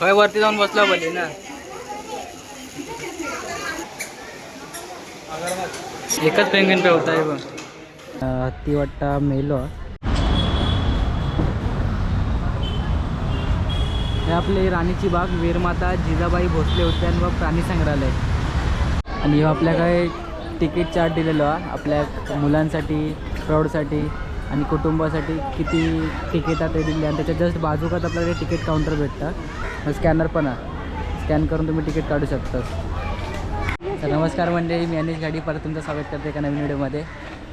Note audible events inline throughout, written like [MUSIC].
खय वरती जाऊन बसला पाहिजे ना. एकच पेंगुइन पे होता आहे बघ ती वाटता मेलो. हे आपले राणीची बाग वीरमाता जिजाबाई भोसले उद्यान व प्राणी संग्रहालय. आणि हे आपल्या काय तिकीट चार्ट दिलेलो आहे आपल्या मुलांसाठी प्रौढसाठी आणि कुटुंबासाठी किती तिकीट ते दिली. आणि त्याच्या जस्ट बाजूकात आपल्याला तिकीट काउंटर भेटतं. स्कॅनर पण आहे. स्कॅन करून तुम्ही तिकीट काढू शकता. तर नमस्कार मंडळी मी अनिश गाडी. परत तुमचं स्वागत करते एका नवीन व्हिडिओमध्ये.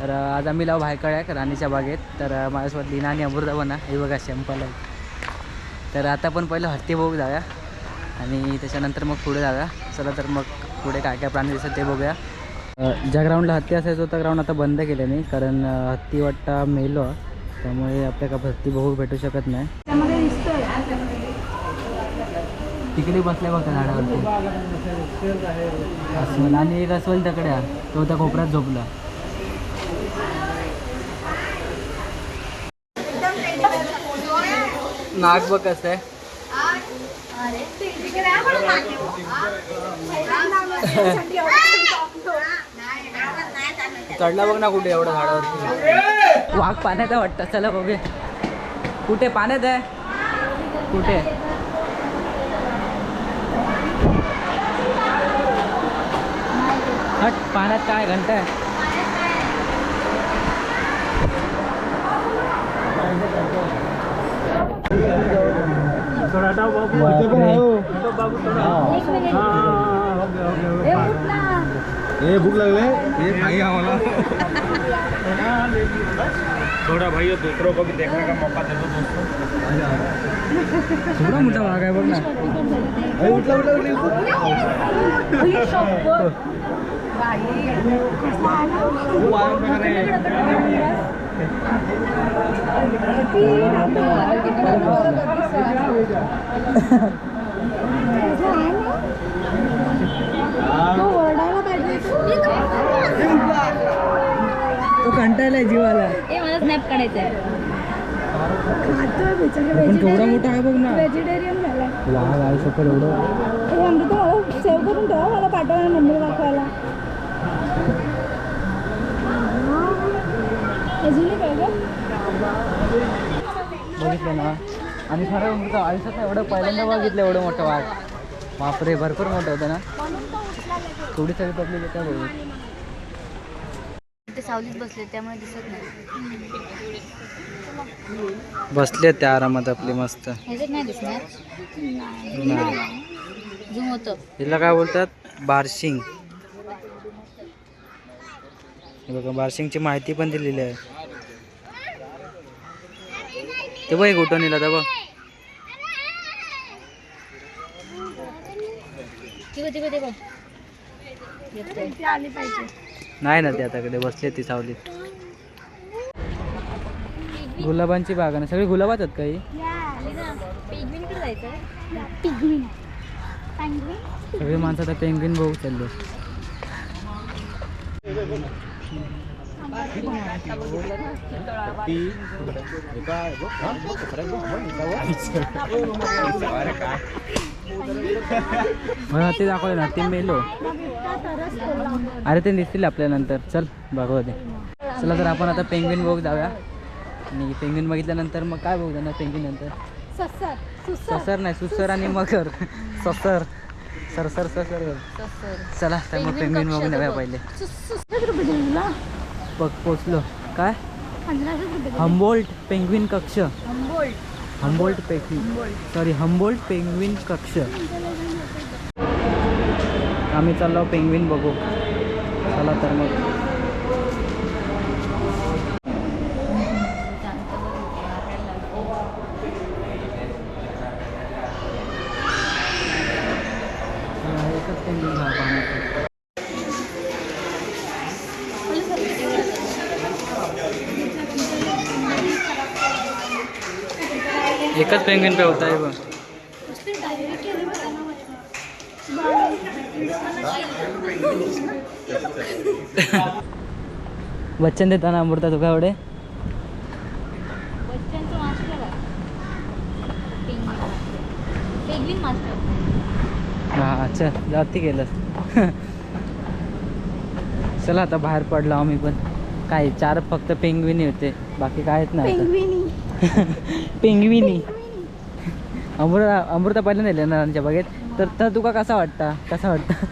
तर आज आम्ही लाव भायकळ्याक राणीच्या बागेत. तर माझ्यासोबत लीना आणि अमृता बना हे बघा शंपल आहे. तर आता पण पहिलं हत्ती बघू जाऊया. आणि त्याच्यानंतर मग पुढे जाऊया. चला तर मग पुढे काय काय प्राणी दिसतात ते बघूया. ज्या ग्राउंडला हत्ती असायचं तो ग्राउंड आता बंद केले नाही कारण हत्ती वाटता मेलो. त्यामुळे आपल्याला हत्ती बघू भेटू शकत नाही तिकडे बसलाय बघा झाडावरती अस्वल आणि एक अस्वल तकडे. तो त्या कोपऱ्यात झोपला नाक बघ कसं आहे चढला बघ ना कुठे एवढं झाडावरती. वाघ पाण्यात आहे वाटतं. चला बघूया. कुठे पाण्यात आहे? कुठे? हट पाण्यात काय घंटा आहे? बापरे. हे भूक लागले? हे भाई आम्हाला. थोड़ा भाई दूसरों को भी देखने का मौका दे दो दोस्तों थोडा मोठा वाघ आहे बघ ना. अरे उठला उठला हैं. [LAUGHS] तो कंटाळलाय जीवाला. ए मला स्नॅप काढायचा आहे. केवढा मोठा आहे बघ ना. व्हेजिटेरियन झाला वाघ आहे सकाळ एवढं. मला सेव्ह करून ठेवा मला पाठवा ना मम्मी दाखवायला अजूनही काय गं बघितलं ना. आणि खरं म्हणतो आयुष्यात एवढं पहिल्यांदा बघितलं एवढं मोठं वाघ. बापरे भरपूर मोठं होतं ना. थोडी सगळी पब्लिक काय बघू. ते सावलीत बसले त्यामुळे दिसत नाही. बसले त्या आरामात आपली मस्त. ह्याच्यात नाही दिसणार. झूम होतं. हिला काय बोलतात? बार्शिंग. हे बघा बार्शिंगची माहिती पण दिलेली आहे. ते बघ कुठं नेला तर बघ ते बघ ते बघ ते बघ आली पाहिजे. नाही ना ते आताकडे बसले ती सावलीत. गुलाबांची बाग ना. सगळी गुलाबाच आहेत काही? सगळी माणसं आता पेंग्विन बघू चालले. मला ते दाखवलं ना ते मेलो. अरे ते दिसतील आपल्या नंतर. चल बघू ते चला तर आपण आता पेंग्विन बघू जाऊया. आणि पेंग्विन बघितल्यानंतर मग काय बघू ना पेंग्विन नंतर? ससर. नाही सुसर आणि मकर ससर. सरसर ससर. तसं. चला तर मग पेंग्विन बघून जाऊया. पहिले. बघ पोचलो. काय. हम्बोल्ट पेंग्विन कक्ष. Humboldt Humboldt penguin sorry Humboldt penguin कक्ष. आम्ही चाललो पेंग्विन बघू. चला तर मग हा, एकच पेंग्विन झाला पाण्यात एकच पेंग्विन पे होता है बघ वचन देताना अमृता तुका एवढे? बच्चांचं वाचलं हा चल जाती गेलं चला आता बाहेर पडलो आम्ही पण. काय चार फक्त पेंगविनी होते. बाकी कायच नाही आता. [LAUGHS] पेंगविनी. अमृता अमृता पहिल्यांदा नेले ना राणीच्या बागेत. तर तर तुका कसा वाटता? कसा वाटता?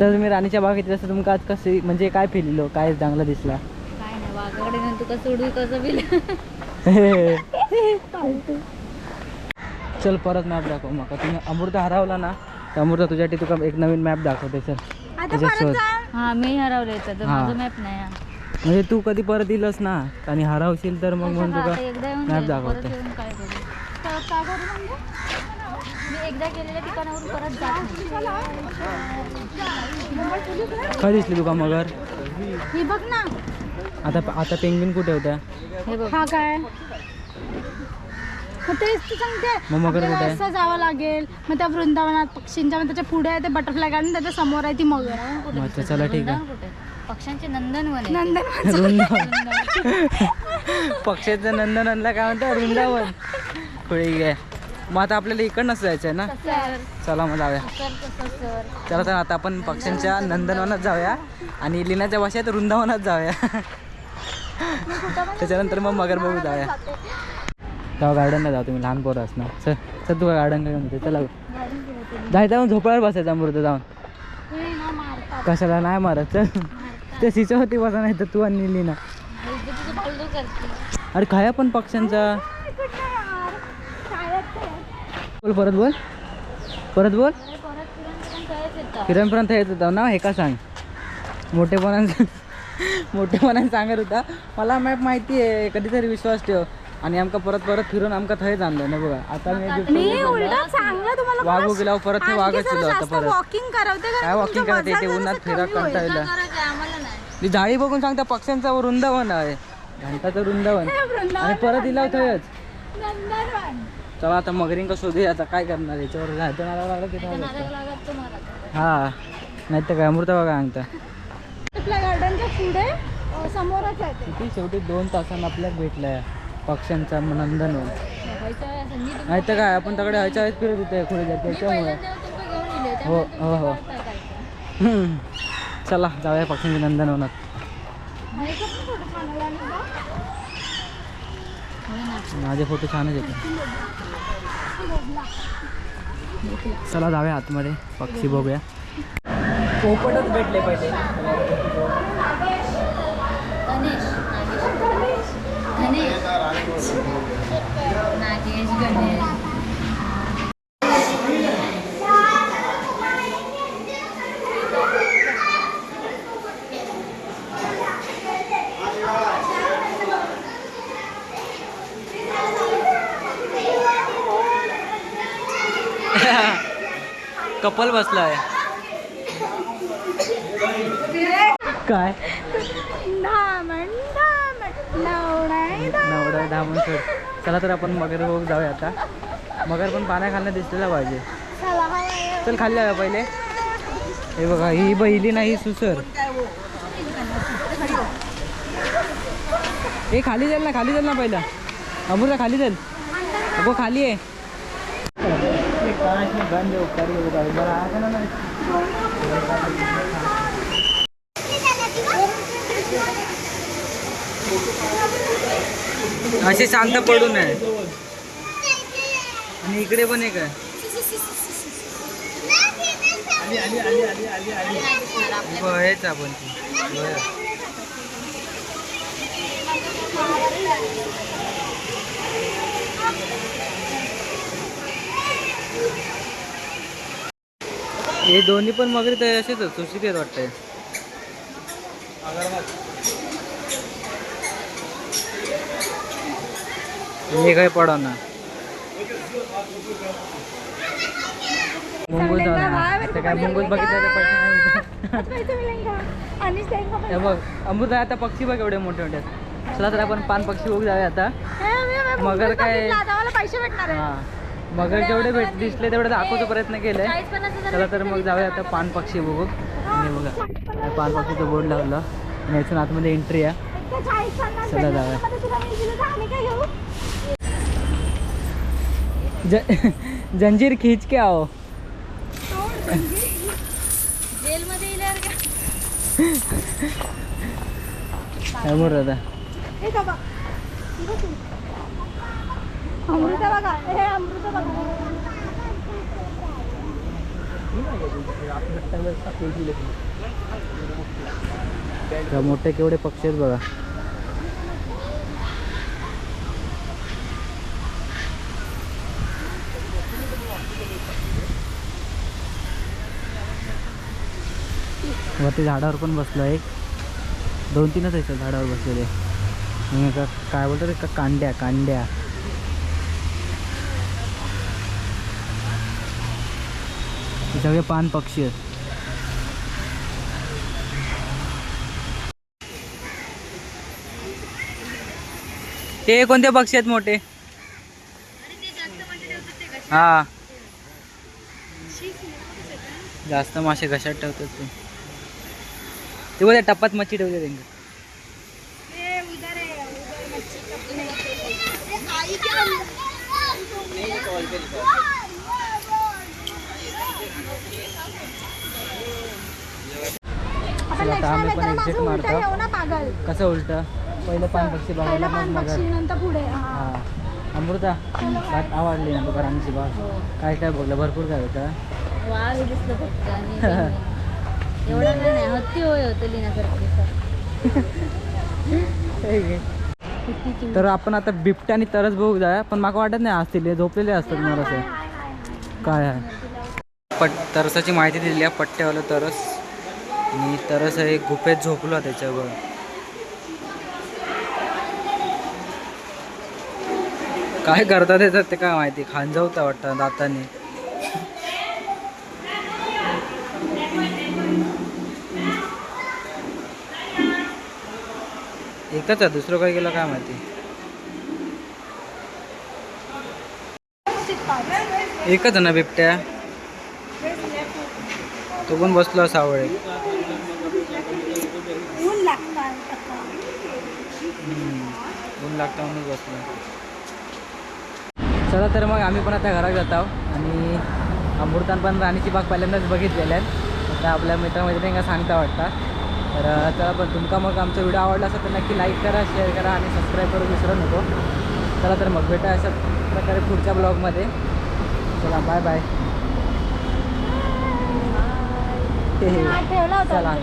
तर मी राणीच्या बागेत असं तुमका आज कसे म्हणजे काय फिरलो काय चांगला दिसला? काय नाही वाघाकडे नेऊन तुका सोडू कसं बिल [LAUGHS] चल परत मॅप दाखव मग. तुम्ही अमृता हरवला ना तर अमृता तुझ्यासाठी तुका एक नवीन मॅप दाखवते. जा. हा मी हरवले तर हा. माझा मॅप नाही हा. म्हणजे तू कधी परत येईलच ना? आणि हरवशील तर मग म्हणून येऊन मॅप दाखवते. काय दिसली तुका मगर? ही बघ ना. आता आता पेंग्विन कुठे होत्या? हे हा काय? मग तेच तू सांगते. मग मगर आपल्याला कुठे? आहे? असं जावं लागेल. मग त्या वृंदावनात पक्षींच्या मग त्याच्या पुढे आहे ते बटरफ्लाय गार्डन त्याच्यासमोर आहे ती मगर? चला ठीक आहे. पक्ष्यांचे नंदनवन आहे नंदन वृंदावन [LAUGHS] पक्षाचं नंदनला काय म्हणतात वृंदावन पुढे घे. मग आता आपल्याला इकडनंच जायचं आहे ना? सर. चला मग जाऊया. सर कसं सर चला तर आता आपण पक्ष्यांच्या नंदनवनात जाऊया. आणि लिनाच्या भाषेत वृंदावनात जाऊया. त्याच्यानंतर मग मगर बघू जाऊया. तेव्हा गार्डनला जाऊ तुम्ही लहान पोरं असणार. चल चल तुला गार्डनला घेऊन जाते चला. जायचं जाऊन झोपाळ्यावर बसायचं अमृत जाऊन कशाला नाही मारत? चल. ते सिचवती बसा नाही तर तू आणि करते अरे खाया पण पक्ष्यांचा. बोल परत बोल. परत बोल. किरणपर्यंत येत होता. ना हे का सांग? मोठेपणानं मोठेपणानं सांगत होता. मला मॅप माहिती आहे. कधीतरी विश्वास ठेव. आणि आमका परत परत फिरून आमका थंयच आणलं ना बघा. आता मी वाघू गेल्यावर परत ते वाघच आता परत. वॉकिंग करवते काय वॉकिंग करते ते? उन्हात फिरा कंटाळलं. ती झाडी बघून सांगता पक्ष्यांचा वृंदावन आहे. घंटाचं वृंदावन. आणि परत दिला चला आता मगरिंग शोधूया आता काय करणार याच्यावर? हा नाही तर काय अमृता बघा सांगता. आपल्या गार्डनच्या पुढे अ, समोरच आहे ते. किती शेवटी दोन तासांना आपल्याला भेटलाय पक्ष्यांचा नंदनवन. तुम्ही नाही तर काय आपण तकडे ह्याच्या वेळेस फिरत होते खुले जाते त्याच्यामुळे. हो हो हो. चला जाऊया पक्ष्यांच्या नंदनवनात माझे फोटो छानच येते चला जाऊया आतमध्ये पक्षी बघूया. पोपटच भेटले पाहिजे नागेश गणेश. कपल बसलाय. काय. नवडा धामण सोड. चला तर आपण मगर बघू जाऊया आता. मगर पण पाण्या खालनं दिसलेला पाहिजे. चला, आहे. चल खाली जाऊया पहिले? हे बघा ही बैली नाही सुसर. हे खाली जाईल ना खाली जाईल ना पहिला. अमृता खाली जाईल अगो खाली आहे असे शांत पडू नये. आणि इकडे पण एक आहे. हेच आपण ती. हे दोन्ही पण मगरी ते असेच सुशित आहेत वाटतंय. हे काय पडा ना. मुंगूस काय मुंगूस बघितलं तर बघ अमृत आता पक्षी बघ एवढे मोठे मोठे. चला तर आपण पान पक्षी बघू जाऊया आता. मगर काय- पैसे भेटणार मगर जेवढे भेट दिसले तेवढे दाखवचा प्रयत्न केलाय. चला तर मग जाऊया आता पान पक्षी बघू. आणि बघा पान पक्षीचं बोर्ड लावलं. आणि यातून आतमध्ये एंट्री आहे. चला जाऊया. काय जंजीर खींच के आओ. जेलमध्ये येणार का समोर आता हे का बघ अमृत बघा हे अमृत बघा. मोठे केवढे पक्षी आहेत बघा. वरती झाडावर पण बसलो एक दोन तीनच आहेत झाडावर बसलेले. काय बोलतात का कांड्या कांड्या. हे सगळे पान पक्षी. आहेत ते कोणते पक्षी आहेत मोठे? हा. जास्त मासे घशात ठेवतात ते. ते बोलते टप्पात मच्छी ठेवते त्यांनी. चला, आता आम्ही पण उलटं मारतो. घेऊ ना पागल. कसं उलट? पहिलं पान पक्षी बघायला मग मगर हा. हा. अमृता आवडली ना तुका राणीची बाग काय काय बघलं भरपूर काय होतं. [LAUGHS] एवढं काय नाही हत्ती होय होतं लिहिण्यासारखी किती चिमणी. तर आपण आता बिबट्या आणि तरच बघू जाय पण माका वाटत नाही असतील हे झोपलेले असतात मला असं काय आहे? पट तरसाची माहिती दिली आहे पट्ट्यावालं तरस. आणि असं एक गुफेत झोपलो त्याच्यावर. काय करतात येतात ते काय माहिती खांजवता वाटतं दाताने. एकच आहे दुसरं काय केलं काय माहिती. एकच आहे ना बिबट्या. तो पण बसलो सावळे ऊन लागतं ऊन लागतं म्हणून बसलो. चला तर मग आम्ही पण आता घरात जात आहोत. आणि अमृतान पण राणीची बाग पहिल्यांदाच बघितलेल्या आहेत आता आपल्या मित्रमैत्रिणींना सांगता वाटतं. तर चला पण तुमका मग आमचा व्हिडिओ आवडला असेल तर नक्की लाईक करा शेअर करा आणि सबस्क्राईब करू विसरू नको. चला तर मग भेटा अशा प्रकारे पुढच्या ब्लॉगमध्ये चला बाय बाय चला.